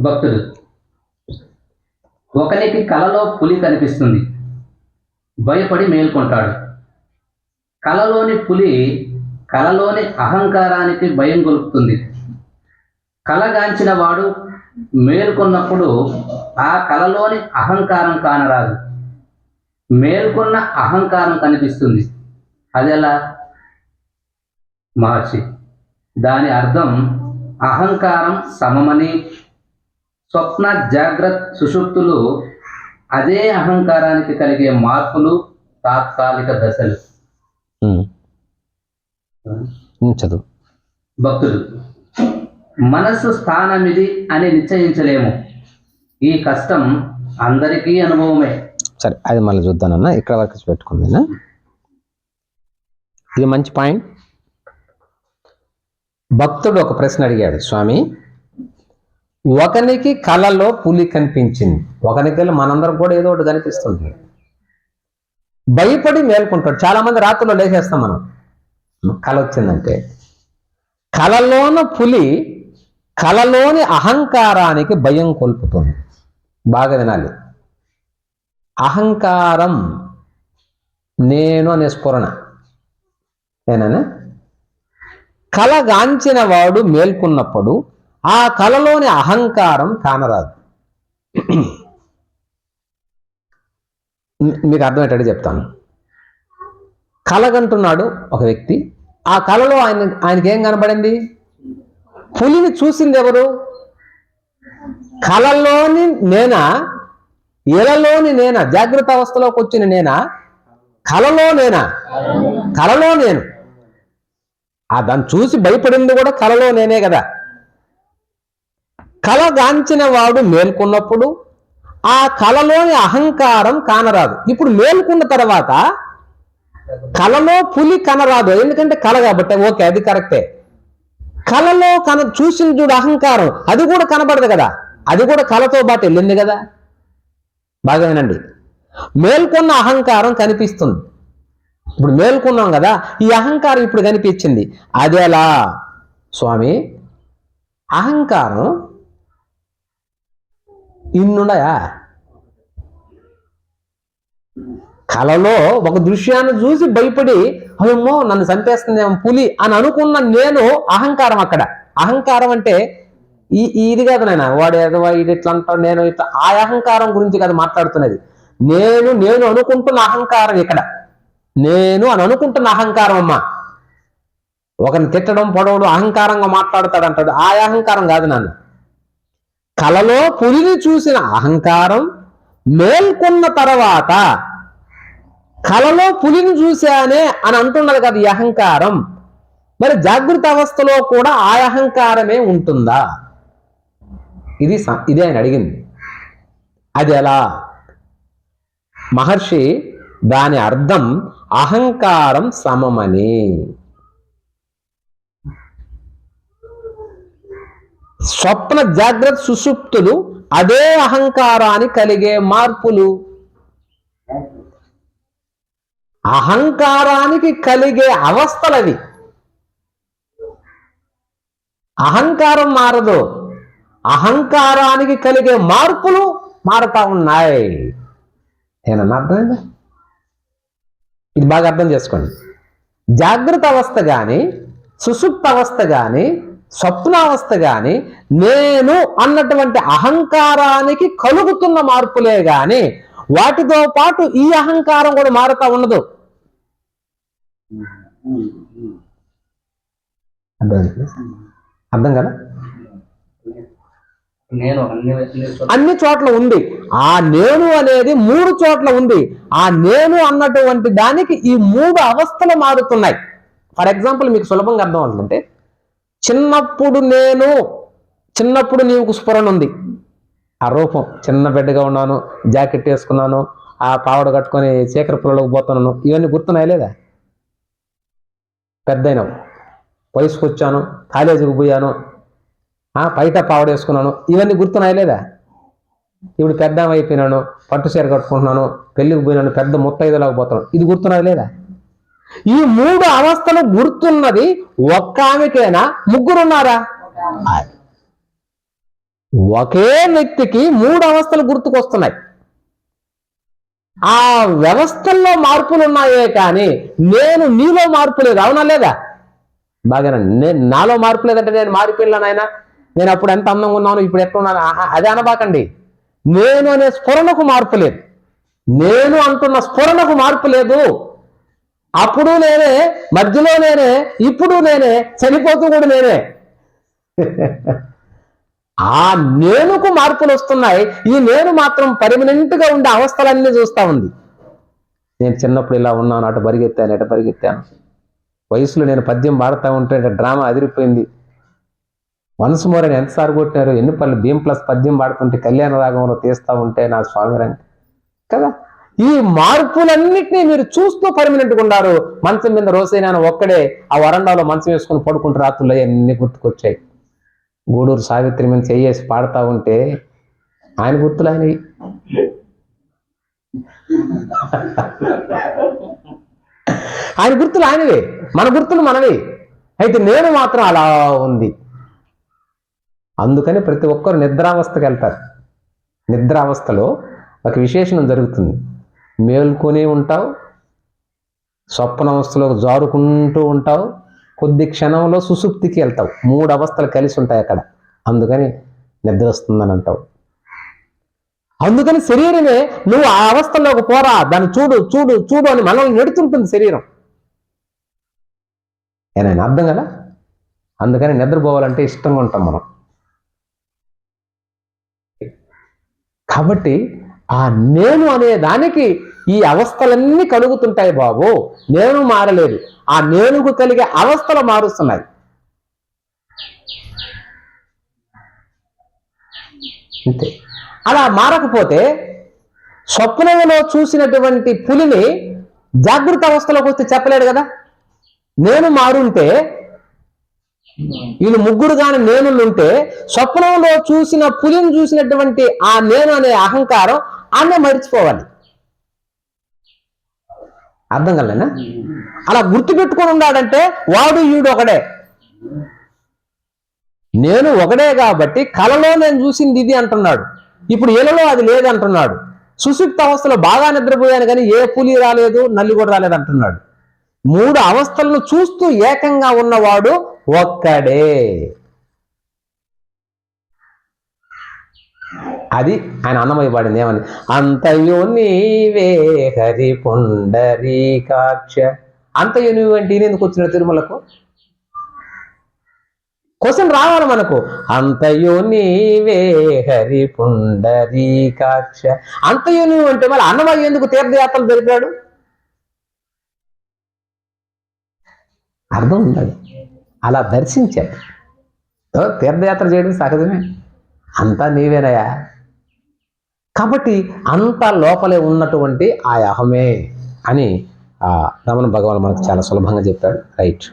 భక్తుడు. ఒకనికి కలలో పులి కనిపిస్తుంది. భయపడి మేల్కొంటాడు. కలలోని పులి కలలోని అహంకారానికి భయం గొలుపుతుంది. కలగాంచిన వాడు మేల్కొన్నప్పుడు ఆ కలలోని అహంకారం కానరాదు. మేల్కొన్న అహంకారం కనిపిస్తుంది. అదెలా? మహర్షి దాని అర్థం అహంకారం సమమని స్వప్న జాగ్రత్త సుషుప్తులు అదే అహంకారానికి కలిగే మార్పులు తాత్కాలిక దశలు. చదువు. భక్తుడు మనస్సు స్థానమిది అని నిశ్చయించలేము. ఈ కష్టం అందరికీ అనుభవమే. సరే అది మళ్ళీ చూద్దానన్న. ఇక్కడ వరకు పెట్టుకుందినా. ఇది మంచి పాయింట్. భక్తుడు ఒక ప్రశ్న అడిగాడు స్వామి. ఒకనికి కలలో పులి కనిపించింది. ఒకనికి మనందరం కూడా ఏదో ఒకటి కనిపిస్తుంది భయపడి మేల్కుంటాడు. చాలా మంది రాత్రిలో లేచేస్తాం మనం. కళ వచ్చిందంటే కళలోన పులి కలలోని అహంకారానికి భయం కోల్పుతుంది. బాగా వినాలి. అహంకారం నేను అనే స్ఫురణ. ఏనా కలగాంచిన వాడు మేల్కొన్నప్పుడు ఆ కలలోని అహంకారం కానరాదు. మీకు అర్థమయ్యేటట్టు చెప్తాను. కలగంటున్నాడు ఒక వ్యక్తి. ఆ కలలో ఆయన ఆయనకి ఏం కనబడింది పులిని చూసింది ఎవరు? కలలోని నేనా? ఇలలోని నేనా? జాగ్రత్త అవస్థలోకి వచ్చిన నేనా? కలలో నేనా? కలలో నేను. ఆ దాన్ని చూసి భయపడింది కూడా కలలో నేనే కదా. కలగాంచిన వాడు మేల్కొన్నప్పుడు ఆ కలలోని అహంకారం కానరాదు. ఇప్పుడు మేల్కొన్న తర్వాత కలలో పులి కనరాదు. ఎందుకంటే కల కాబట్టి ఓకే అది కరెక్టే. కలలో కన చూసిన చూడు అహంకారం. అది కూడా కనబడదు కదా. అది కూడా కలతో పాటు వెళ్ళింది కదా. బాగా వినండి. మేల్కొన్న అహంకారం కనిపిస్తుంది. ఇప్పుడు మేల్కొన్నాం కదా ఈ అహంకారం ఇప్పుడు కనిపించింది. అదేలా స్వామి అహంకారం ఇన్నున్నాయా? కలలో ఒక దృశ్యాన్ని చూసి భయపడి అయ్యమ్మో నన్ను చంపేస్తుందేమో పులి అని అనుకున్న నేను అహంకారం అక్కడ. అహంకారం అంటే ఈ ఈ ఇది కాదు నాయన వాడు ఏదో ఇది ఇట్లా అంటాడు నేను ఇట్లా ఆ అహంకారం గురించి కాదు మాట్లాడుతున్నది. నేను నేను అనుకుంటున్న అహంకారం ఇక్కడ. నేను అని అనుకుంటున్న అహంకారం అమ్మా. ఒకరిని తిట్టడం పొడవడం అహంకారంగా మాట్లాడతాడు అంటాడు ఆ అహంకారం కాదు నాన్న. కలలో పులిని చూసిన అహంకారం మేల్కొన్న తర్వాత కలలో పులిని చూశానే అని అంటున్నది కదా ఈ అహంకారం. మరి జాగృత అవస్థలో కూడా ఆ అహంకారమే ఉంటుందా? ఇది స- ఇది ఆయన అడిగింది. అది ఎలా? మహర్షి దాని అర్థం అహంకారం సమమని. స్వప్న జాగ్రత్త సుషుప్తులు అదే అహంకారాన్ని కలిగే మార్పులు. అహంకారానికి కలిగే అవస్థలవి. అహంకారం మారదు. అహంకారానికి కలిగే మార్పులు మారుతా ఉన్నాయి. ఏనన్నా అర్థమైందా? ఇది బాగా అర్థం చేసుకోండి. జాగ్రత్త అవస్థ కానీ సుషుప్త అవస్థ కానీ స్వప్నావస్థ కానీ నేను అన్నటువంటి అహంకారానికి కలుగుతున్న మార్పులే గాని వాటితో పాటు ఈ అహంకారం కూడా మారుతా ఉండదు? అర్థం కదా? నేను అన్ని అన్ని చోట్ల అన్ని చోట్ల ఉంది. ఆ నేను అనేది మూడు చోట్ల ఉంది. ఆ నేను అన్నటువంటి దానికి ఈ మూడు అవస్థలు మారుతున్నాయి. ఫర్ ఎగ్జాంపుల్ మీకు సులభంగా అర్థం అవుతుందంటే చిన్నప్పుడు నేను చిన్నప్పుడు నీకు స్ఫురణ ఉంది. ఆ రూపం చిన్న బిడ్డగా ఉన్నాను జాకెట్ వేసుకున్నాను ఆ పావడ కట్టుకొని చీకర పుల్లలోకి పోతున్నాను. ఇవన్నీ గుర్తున్నాయి లేదా? పెద్దయినావు వయసుకు వచ్చాను కాలేజీకి పోయాను బయట పావడ వేసుకున్నాను. ఇవన్నీ గుర్తున్నాయి లేదా? ఇప్పుడు పెద్ద అయిపోయినాను పట్టు చీర కట్టుకుంటున్నాను పెళ్ళికి పోయినాను పెద్ద ముత్తైదులాగా పోతున్నాను. ఇది గుర్తున్నాయి లేదా? ఈ మూడు అవస్థలు గుర్తున్నది ఒక్క ఆమెకేనా ముగ్గురున్నారా? ఒకే వ్యక్తికి మూడు అవస్థలు గుర్తుకొస్తున్నాయి. ఆ వ్యవస్థల్లో మార్పులు ఉన్నాయే కానీ నేను నీలో మార్పు లేదు అవునా లేదా? బాగా నేను నాలో మార్పు లేదంటే నేను మారిపోయినా నాయన? నేను అప్పుడు ఎంత అందంగా ఉన్నాను ఇప్పుడు ఎట్లా ఉన్నాను అదే అనబాకండి. నేను అనే స్ఫురణకు మార్పు లేదు. నేను అంటున్న స్ఫురణకు మార్పు లేదు. అప్పుడు నేనే మధ్యలో నేనే ఇప్పుడు నేనే చనిపోతూ కూడా నేనే. ఆ నేనుకు మార్పులు వస్తున్నాయి. ఈ నేను మాత్రం పర్మనెంట్గా ఉండే అవస్థలన్నీ చూస్తా ఉంది. నేను చిన్నప్పుడు ఇలా ఉన్నాను అటు పరిగెత్తాను ఎటు పరిగెత్తాను. వయసులో నేను పద్యం పాడుతూ ఉంటే డ్రామా అదిరిపోయింది. మనసు మోర్ అని ఎంతసారి కొట్టినారు? ఎన్ని పనులు భీం ప్లస్ పద్యం పాడుతుంటే కళ్యాణ రాగంలో తీస్తా ఉంటే నా స్వామి రండి కదా? ఈ మార్పులన్నింటినీ మీరు చూస్తూ పర్మినెంట్గా ఉన్నారు మంచం మీద రోజైనా ఒక్కడే ఆ వరండాలో మంచం వేసుకుని పడుకుంటూ రాత్రులు అన్ని గుర్తుకొచ్చాయి. గూడూరు సావిత్రి మీద చెయ్యేసి పాడుతూ ఉంటే ఆయన గుర్తులు ఆయనవి ఆయన గుర్తులు ఆయనవే మన గుర్తులు మనవి. అయితే నేను మాత్రం అలా ఉంది. అందుకని ప్రతి ఒక్కరు నిద్రావస్థకి వెళ్తారు. నిద్రావస్థలో ఒక విశేషణం జరుగుతుంది. మేల్కొని ఉంటావు స్వప్నావస్థలో జారుకుంటూ ఉంటావు కొద్ది క్షణంలో సుసుప్తికి వెళ్తావు. మూడు అవస్థలు కలిసి ఉంటాయి అక్కడ. అందుకని నిద్ర వస్తుందని అంటావు. అందుకని శరీరమే నువ్వు ఆ అవస్థలోకి పోరా దాన్ని చూడు చూడు చూడు అని మనల్ని నెడుతుంటుంది శరీరం. ఏనాయన అర్థం కదా? అందుకని నిద్రపోవాలంటే ఇష్టంగా ఉంటాం మనం. కాబట్టి ఆ నేను అనే దానికి ఈ అవస్థలన్నీ కలుగుతుంటాయి బాబు. నేను మారలేదు. ఆ నేనుకు కలిగే అవస్థలు మారుస్తున్నాయి. అంతే. అలా మారకపోతే స్వప్నంలో చూసినటువంటి పులిని జాగృత అవస్థలోకి వస్తే చెప్పలేడు కదా? నేను మారుంటే వీళ్ళు ముగ్గురు కాని నేనుంటే స్వప్నంలో చూసిన పులిని చూసినటువంటి ఆ నేను అనే అహంకారం ఆమె మరిచిపోవాలి. అర్థం కలేనా అలా గుర్తుపెట్టుకొని ఉన్నాడంటే వాడు ఈడు ఒకడే. నేను ఒకడే కాబట్టి కలలో నేను చూసింది ఇది అంటున్నాడు. ఇప్పుడు ఇలలో అది లేదంటున్నాడు సుషుప్త అవస్థలో బాగా నిద్రపోయాను కానీ ఏ పులి రాలేదు నల్లి కూడా రాలేదు అంటున్నాడు. మూడు అవస్థలను చూస్తూ ఏకంగా ఉన్నవాడు ఒక్కడే. అది ఆయన అన్నమయపడింది ఏమని? అంతయు నీవే హరి పుండరీకాక్ష అంతయు నువ్వు అంటే ఎందుకు వచ్చిన తిరుమలకు? క్వశ్చన్ రావాలి మనకు. అంతయు నీవే హరి పుండరీకాక్ష అంతయు నువ్వు అంటే మళ్ళీ అన్నమయ్య ఎందుకు తీర్థయాత్రలు జరిపాడు? అర్థం ఉండదు అలా దర్శించాడు తీర్థయాత్ర చేయడం సహజమే. అంతా నీవేనయా కాబట్టి అంత లోపలే ఉన్నటువంటి ఆ అహమే అని ఆ రమణ భగవాన్ మనకు చాలా సులభంగా చెప్పాడు. రైట్.